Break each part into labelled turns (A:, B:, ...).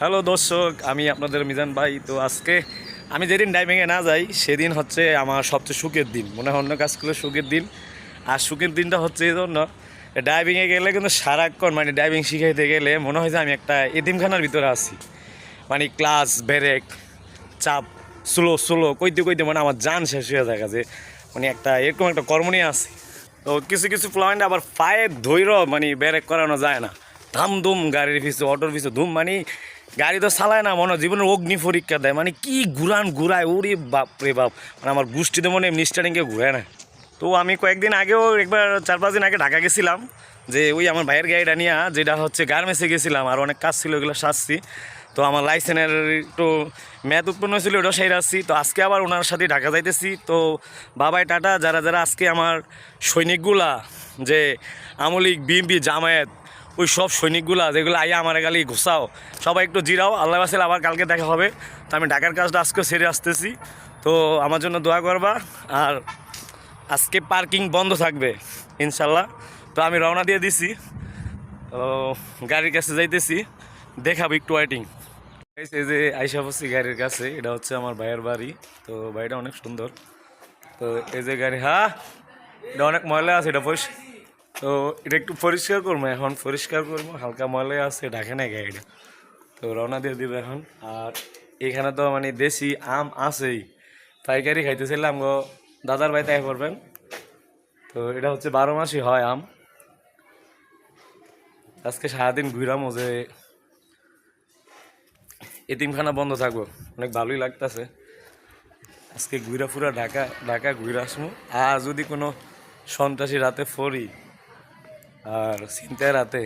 A: Hello দর্শক, আমি আপনাদের মিজান ভাই। তো আজকে আমি যেদিন ডাইভিংয়ে না যাই, সেদিন হচ্ছে আমার সবচেয়ে সুখের দিন। মনে হয় অন্য কাজগুলো সুখের দিন। আর সুখের দিনটা হচ্ছে এই জন্য ডাইভিংয়ে গেলে কিন্তু সারাক্ষণ মানে ডাইভিং শিখাইতে গেলে মনে হয় যে আমি একটা এদিমখানার ভিতরে আছি। মানে ক্লাস ব্রেক চাপ স্লো স্লো কইতে কইতে মানে আমার জান শেষ হয়ে থাকে যে মানে একটা এরকম একটা কর্ম নিয়ে আসি তো কিছু কিছু প্লান্ট আবার পায়ে ধৈর্য মানে ব্রেক করানো যায় না। ধাম ধুম গাড়ির পিছু, অটোর পিছু, ধুম মানে গাড়ি তো চালায় না, মনে জীবনের অগ্নি পরীক্ষা দেয়। মানে কি ঘুরান ঘুরায়, ওরে বাপ রে বাপ। মানে আমার গোষ্ঠীতে মনে এমনি স্টারিংকে ঘুরে না। তো আমি কয়েকদিন আগেও একবার, চার পাঁচ দিন আগে ঢাকা গেছিলাম, যে ওই আমার ভাইয়ের গাড়িটা নিয়ে, যেটা হচ্ছে গার্মেন্টসে গেছিলাম, আর অনেক কাজ ছিল ওগুলো সাজছি তো আমার লাইসেন্সের একটু ম্যাথ উৎপন্ন হয়েছিল ওটা সেই আসছি। তো আজকে আবার ওনার সাথে ঢাকা যাইতেছি। তো বাবাই, টাটা, যারা যারা আজকে আমার সৈনিকগুলা, যে আমলিক বিএমপি জামায়াত ওই সব সৈনিকগুলা যেগুলো আইয়া আমার গালি ঘোষাও, সবাই একটু জিরাও। আল্লাহ বাসিল আবার কালকে দেখা হবে। তো আমি ঢাকার কাজটা আজকে সেরে আসতেছি। তো আমার জন্য দোয়া করবা। আর আজকে পার্কিং বন্ধ থাকবে, ইনশাল্লাহ। তো আমি রওনা দিয়ে দিছি। গাড়ির কাছে যাইতেছি। দেখাবো একটু ওয়েটিং এই যে আইসা বসছি গাড়ির কাছে, এটা হচ্ছে আমার ভাইয়ের বাড়ি। তো বাড়িটা অনেক সুন্দর। তো এই যে গাড়ি হ্যাঁ এটা অনেক ময়লা আছে, এটা পরিষ্কার। তো এটা একটু পরিষ্কার করব এখন, পরিষ্কার করব। হালকা ময়লা আছে, ঢাকে নাই গাড়িটা। তো রওনা দিয়ে দিব এখন। আর এখানে তো মানে দেশি আম আছেই। পাইকারি খাইতেছিলাম গো দাদার বাড়িতে আয় করবেন। তো এটা হচ্ছে বারো মাসই হয় আম। আজকে সারাদিন ঘুরাম যে এতিমখানা বন্ধ থাকব। অনেক ভালোই লাগতেছে। আজকে ঘুরা ফুরা ঢাকা ঢাকা ঘুরে আসব। আর যদি কোনো সন্ত্রাসী রাতে ফরি আর চিন্তায় রাতে।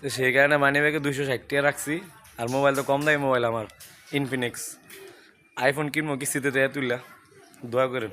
A: তো সেই কারণে মানি ব্যাগে দুশো ষাট রাখছি। আর মোবাইল তো কম দামি মোবাইল আমার ইনফিনিক্স আইফোন কিনবো, কিস্তিতে তুললা দোয়া করেন।